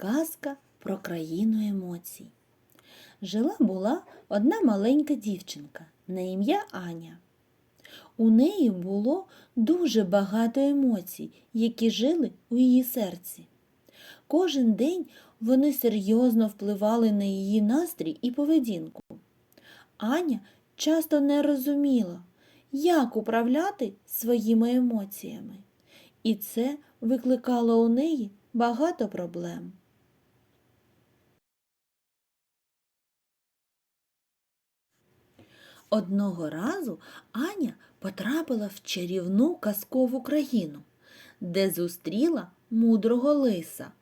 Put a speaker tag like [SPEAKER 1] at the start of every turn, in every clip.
[SPEAKER 1] Казка про країну емоцій. Жила була одна маленька дівчинка на ім'я Аня. У неї було дуже багато емоцій, які жили у її серці. Кожен день вони серйозно впливали на її настрій і поведінку. Аня часто не розуміла, як управляти своїми емоціями, і це викликало у неї багато проблем. Одного разу Аня потрапила в чарівну казкову країну, де зустріла мудрого лиса.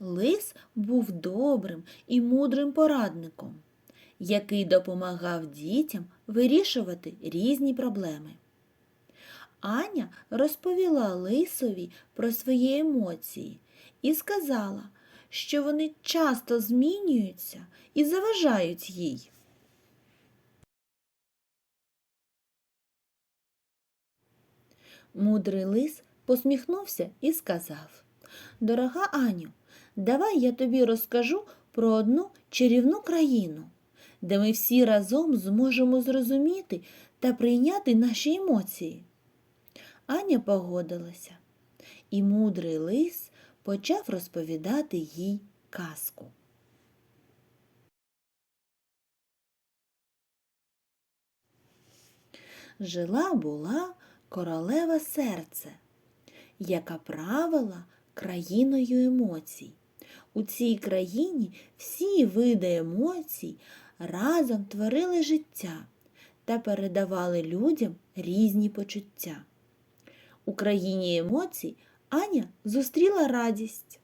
[SPEAKER 1] Лис був добрим і мудрим порадником, який допомагав дітям вирішувати різні проблеми. Аня розповіла лисові про свої емоції і сказала, що вони часто змінюються і заважають їй. Мудрий лис посміхнувся і сказав Дорога Аню, давай я тобі розкажу про одну чарівну країну, де ми всі разом зможемо зрозуміти та прийняти наші емоції. Аня погодилася, і мудрий лис почав розповідати їй казку. Жила була королева серце, яка правила країною емоцій. У цій країні всі види емоцій разом творили життя та передавали людям різні почуття. У країні емоцій Аня зустріла радість,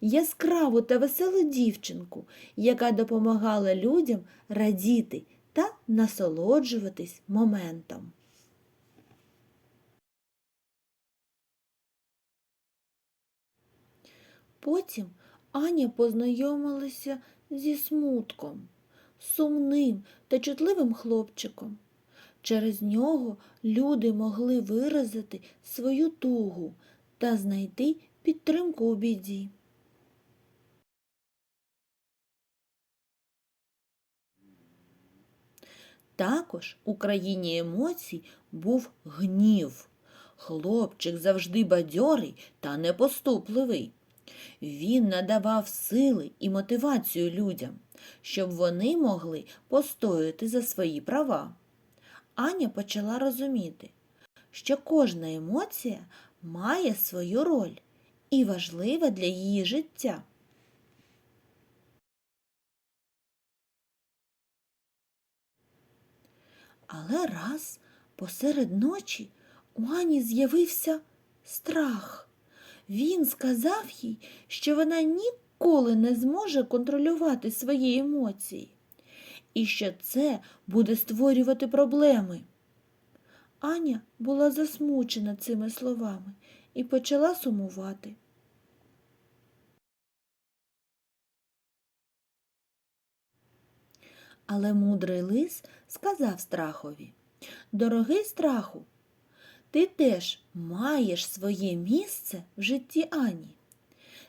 [SPEAKER 1] яскраву та веселу дівчинку, яка допомагала людям радіти та насолоджуватись моментом. Потім Аня познайомилася зі смутком, сумним та чутливим хлопчиком. Через нього люди могли виразити свою тугу та знайти підтримку у біді. Також у країні емоцій був гнів. Хлопчик завжди бадьорий та непоступливий. Він надавав сили і мотивацію людям, щоб вони могли постояти за свої права. Аня почала розуміти, що кожна емоція має свою роль і важлива для її життя. Але раз посеред ночі у Ані з'явився страх. Він сказав їй, що вона ніколи не зможе контролювати свої емоції і що це буде створювати проблеми. Аня була засмучена цими словами і почала сумувати. Але мудрий лис сказав страхові Дорогий страху, ти теж маєш своє місце в житті Ані.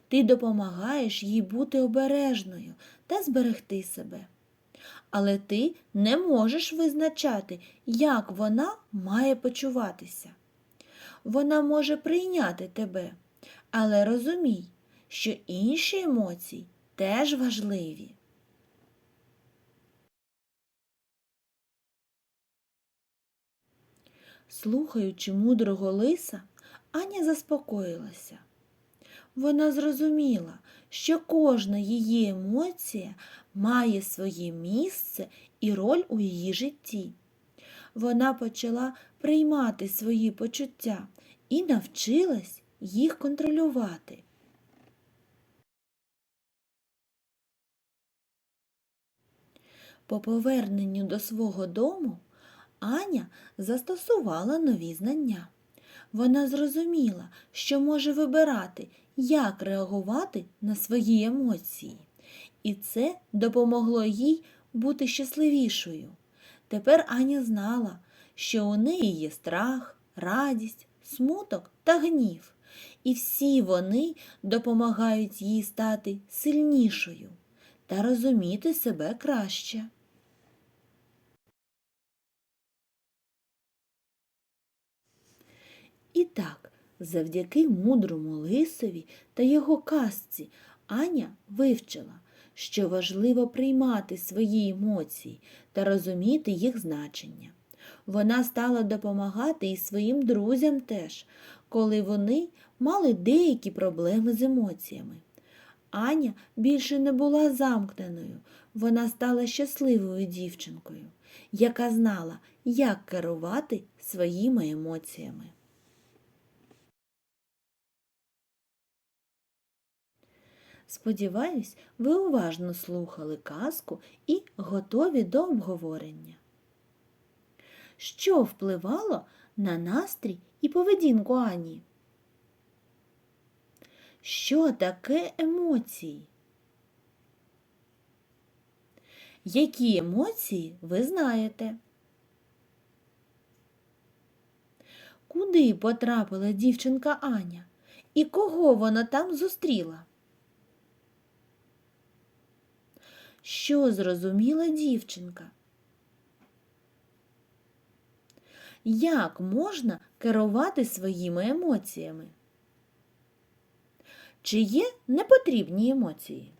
[SPEAKER 1] Ти допомагаєш їй бути обережною та зберегти себе. Але ти не можеш визначати, як вона має почуватися. Вона може прийняти тебе, але розумій, що інші емоції теж важливі. Слухаючи мудрого лиса, Аня заспокоїлася. Вона зрозуміла, що кожна її емоція має своє місце і роль у її житті. Вона почала приймати свої почуття і навчилась їх контролювати. По поверненню до свого дому Аня застосувала нові знання. Вона зрозуміла, що може вибирати, як реагувати на свої емоції, і це допомогло їй бути щасливішою. Тепер Аня знала, що у неї є страх, радість, смуток та гнів, І всі вони допомагають їй стати сильнішою та розуміти себе краще. І так, завдяки мудрому лисові та його казці Аня вивчила, що важливо приймати свої емоції та розуміти їх значення. Вона стала допомагати і своїм друзям теж, коли вони мали деякі проблеми з емоціями. Аня більше не була замкненою, вона стала щасливою дівчинкою, яка знала, як керувати своїми емоціями. Сподіваюсь, ви уважно слухали казку і готові до обговорення. Що впливало на настрій і поведінку Ані? Що таке емоції? Які емоції ви знаєте? Куди потрапила дівчинка Аня? І кого вона там зустріла? Що зрозуміла дівчинка? Як можна керувати своїми емоціями? Чи є непотрібні емоції?